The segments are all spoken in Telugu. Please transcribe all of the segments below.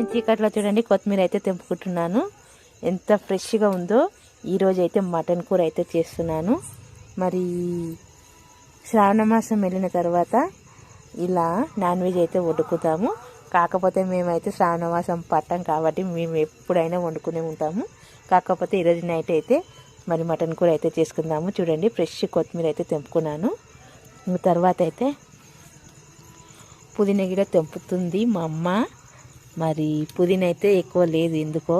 నేను చీకట్లో చూడండి కొత్తిమీర అయితే తెంపుకుంటున్నాను. ఎంత ఫ్రెష్గా ఉందో ఈరోజు అయితే మటన్ కూర అయితే చేస్తున్నాను. మరి శ్రావణ మాసం వెళ్ళిన తర్వాత ఇలా నాన్ వెజ్ అయితే వండుకుతాము కాకపోతే మేమైతే శ్రావణ మాసం పట్టం కాబట్టి మేము ఎప్పుడైనా వండుకునే ఉంటాము. కాకపోతే ఈరోజు నైట్ అయితే మరి మటన్ కూర అయితే చేసుకుందాము. చూడండి ఫ్రెష్ కొత్తిమీర అయితే తెంపుకున్నాను. తర్వాత అయితే పుదీనా గిడ తెంపుతుంది మా అమ్మ. మరి పుదీనా అయితే ఎక్కువ లేదు ఎందుకో.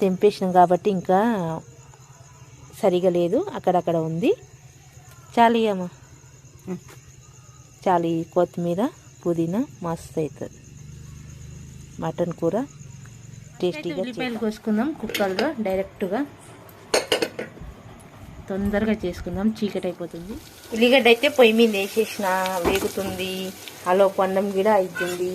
తెంపేసినాం కాబట్టి ఇంకా సరిగా లేదు అక్కడక్కడ ఉంది. చాలు అమ్మ. చాలు కొత్తిమీర పుదీనా మస్తు అవుతుంది మటన్ కూర టేస్టీగా ఉల్లిపాయలు కోసుకుందాం కుక్కర్లో డైరెక్ట్గా. తొందరగా చేసుకుందాం చీకటి అయిపోతుంది. ఉల్లిగడ్డ అయితే పొయ్యి మీద వేసేసిన వేగుతుంది. అలో పండం కూడా అవుతుంది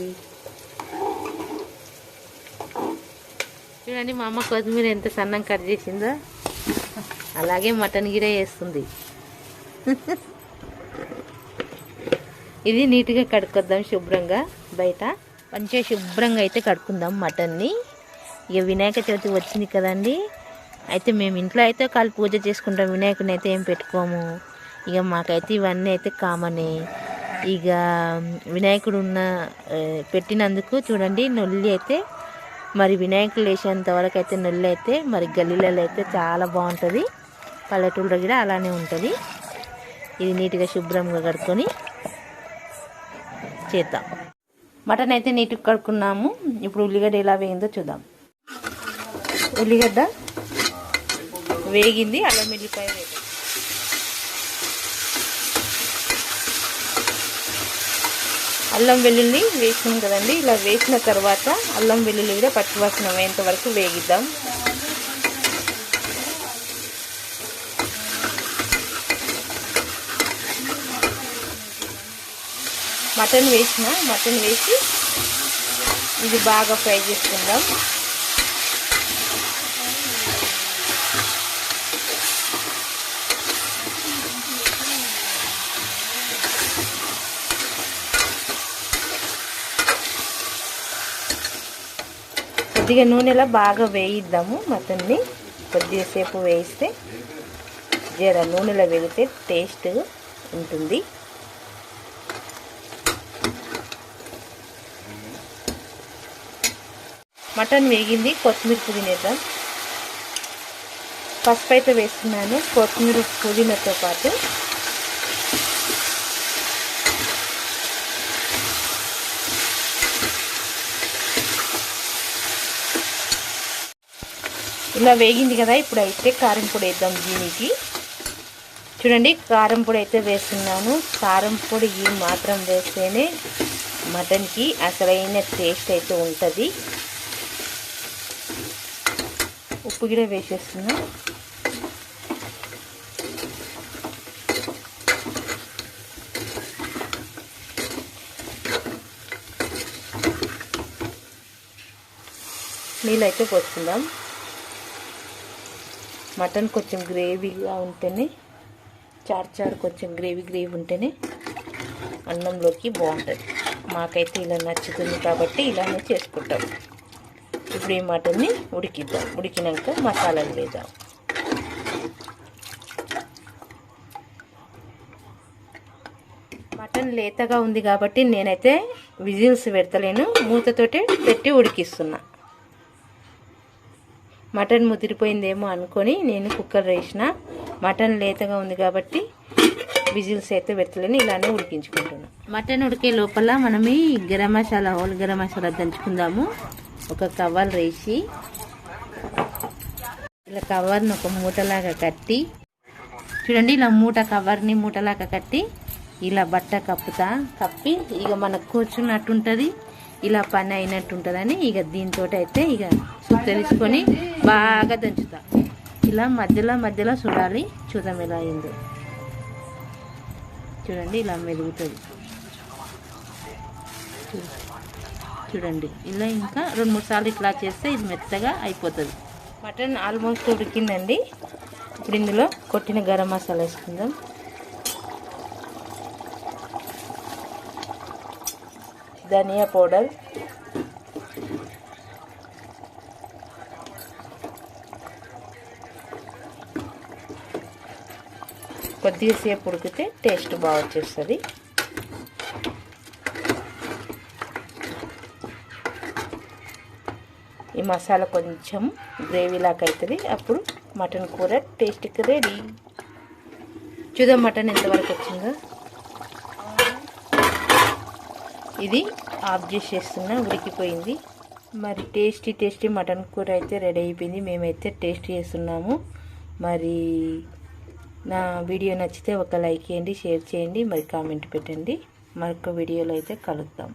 చూడండి మా అమ్మ కొత్తిమీర ఎంత సన్నం కట్ చేసిందో అలాగే మటన్ గిరే వేస్తుంది. ఇది నీట్గా కడుక్కొద్దాం శుభ్రంగా. బయట మంచిగా శుభ్రంగా అయితే కడుక్కుందాం మటన్ని. ఇక వినాయక చవితి వచ్చింది కదండి. అయితే మేము ఇంట్లో అయితే కాలు పూజ చేసుకుంటాం. వినాయకుని అయితే ఏం పెట్టుకోము. ఇక మాకైతే ఇవన్నీ అయితే కామనే. ఇక వినాయకుడు ఉన్న పెట్టినందుకు చూడండి నొల్లి అయితే మరి వినాయకుడు వేసేంత వరకు అయితే నొల్లి అయితే మరి గల్లీలలో అయితే చాలా బాగుంటుంది. పల్లెటూరులో కూడా అలానే ఉంటుంది. ఇది నీట్గా శుభ్రంగా కడుక్కొని చేద్దాం. మటన్ అయితే నీట్గా కడుక్కున్నాము. ఇప్పుడు ఉల్లిగడ్డ ఎలా వేగిందో చూద్దాం. ఉల్లిగడ్డ వేగింది అల్లం వెల్లిపాయ వేగింది అల్లం వెల్లుల్లి వేసినాం కదండి. ఇలా వేసిన తర్వాత అల్లం వెల్లుల్లి కూడా పచ్చివాసన అయ్యేంత వరకు వేగిద్దాం. మటన్ వేసిన మటన్ వేసి ఇది బాగా ఫ్రై చేసుకుందాం. కొద్దిగా నూనెలో బాగా వేయిద్దాము మటన్ని. కొద్దిగా సేపు వేయిస్తే జర నూనెలో వేగితే టేస్ట్ ఉంటుంది. మటన్ వేగింది కొత్తిమీర పుదీనేద్దాం పసుపు అయితే వేస్తున్నాను కొత్తిమీర పుదీనాతో పాటు ఇలా వేగింది కదా ఇప్పుడు అయితే కారం పొడి వేద్దాం దీనికి. చూడండి కారం పొడి అయితే వేస్తున్నాను. కారం పొడి ఈ మాత్రం వేస్తేనే మటన్కి అసలైన టేస్ట్ అయితే ఉంటుంది. ఉప్పు కూడా వేసేస్తున్నా. నీళ్ళు అయితే పోసుకుందాం. మటన్ కొంచెం గ్రేవీగా ఉంటేనే చారు చారు కొంచెం గ్రేవీ గ్రేవీ ఉంటేనే అన్నంలోకి బాగుంటుంది. మాకైతే ఇలా నచ్చుతుంది కాబట్టి ఇలానే చేసుకుంటాం. ఇప్పుడు ఈ మటన్ని ఉడికిద్దాం. ఉడికినాక మసాలాలు వేద్దాం. మటన్ లేతగా ఉంది కాబట్టి నేనైతే విజిల్స్ పెడతలేను. మూతతోటి పెట్టి ఉడికిస్తున్నా. మటన్ ముదిరిపోయిందేమో అనుకొని నేను కుక్కర్ వేసిన. మటన్ లేతగా ఉంది కాబట్టి విజిల్స్ అయితే పెట్టలేను ఇలానే ఉడికించుకుంటున్నాను మటన్ ఉడికే లోపల మనం ఈ గరం మసాలా హోల్ గరం మసాలా దంచుకుందాము. ఒక కవర్ వేసి ఇలా కవర్ని ఒక మూటలాగా కట్టి చూడండి ఇలా మూట కవర్ని మూటలాగా కట్టి ఇలా బట్ట కప్పుతా కప్పి ఇక మనకు కూర్చున్నట్టు ఉంటుంది ఇలా పని అయినట్టు ఉంటుందని ఇక దీంతో అయితే ఇక తెలుసుకొని బాగా దంచుతా. ఇలా మధ్యలో మధ్యలో చూడాలి చూద్దాం ఎలా అయిందో. చూడండి ఇలా మెరుగుతుంది చూడండి ఇలా ఇంకా రెండు మూడు సార్లు ఇట్లా చేస్తే ఇది మెత్తగా అయిపోతుంది. మటన్ ఆల్మోస్ట్ ఉడికిందండి. ఇప్పుడు ఇందులో కొట్టిన గరం మసాలా వేసుకుందాం. ధనియా పౌడర్. కొద్దిగా సేపు ఉడికితే టేస్ట్ బాగా వచ్చేస్తుంది. ఈ మసాలా కొంచెం గ్రేవీలాగా అవుతుంది అప్పుడు మటన్ కూర టేస్ట్కి రెడీ. చూద్దాం మటన్ ఎంతవరకు వచ్చిందో. ఇది ఆఫ్ చేసేస్తున్నా ఉడికిపోయింది. మరి టేస్టీ టేస్టీ మటన్ కూర అయితే రెడీ అయిపోయింది. మేమైతే టేస్ట్ చేస్తున్నాము. మరి నా వీడియో నచ్చితే ఒక లైక్ చేయండి షేర్ చేయండి మరి కామెంట్ పెట్టండి. మరొక వీడియోలో అయితే కలుద్దాం.